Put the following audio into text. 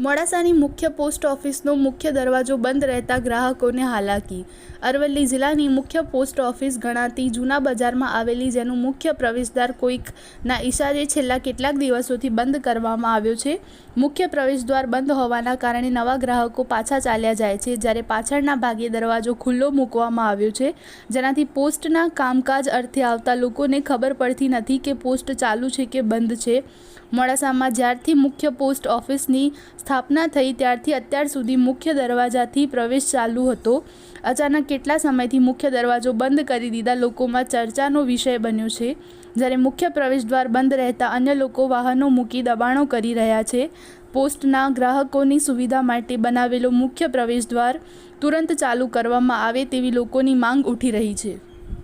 મોડાસાની મુખ્ય પોસ્ટ ઓફિસનો મુખ્ય દરવાજો બંધ રહેતા ગ્રાહકોને હાલાકી. અરવલ્લી જિલ્લાની મુખ્ય પોસ્ટ ઓફિસ ગણાતી જૂના બજારમાં આવેલી જેનું મુખ્ય પ્રવેશદ્વાર કોઈકના ઈશારે છેલ્લા કેટલાક દિવસોથી બંધ કરવામાં આવ્યો છે. મુખ્ય પ્રવેશદ્વાર બંધ હોવાના કારણે નવા ગ્રાહકો પાછા ચાલ્યા જાય છે, જ્યારે પાછળના ભાગે દરવાજો ખુલ્લો મૂકવામાં આવ્યો છે. જેનાથી પોસ્ટના કામકાજ અર્થે આવતા લોકોને ખબર પડતી નથી કે પોસ્ટ ચાલુ છે કે બંધ છે. મોડાસામાં જ્યારથી મુખ્ય પોસ્ટ ઓફિસની સ્થાપના થઈ ત્યારથી અત્યાર સુધી મુખ્ય દરવાજાથી પ્રવેશ ચાલુ હતો. અચાનક કેટલા સમયથી મુખ્ય દરવાજો બંધ કરી દીધા લોકોમાં ચર્ચાનો વિષય બન્યો છે. જ્યારે મુખ્ય પ્રવેશદ્વાર બંધ રહેતા અન્ય લોકો વાહનો મૂકી દબાણો કરી રહ્યા છે. પોસ્ટના ગ્રાહકોની સુવિધા માટે બનાવેલો મુખ્ય પ્રવેશદ્વાર તુરંત ચાલુ કરવામાં આવે તેવી લોકોની માંગ ઉઠી રહી છે.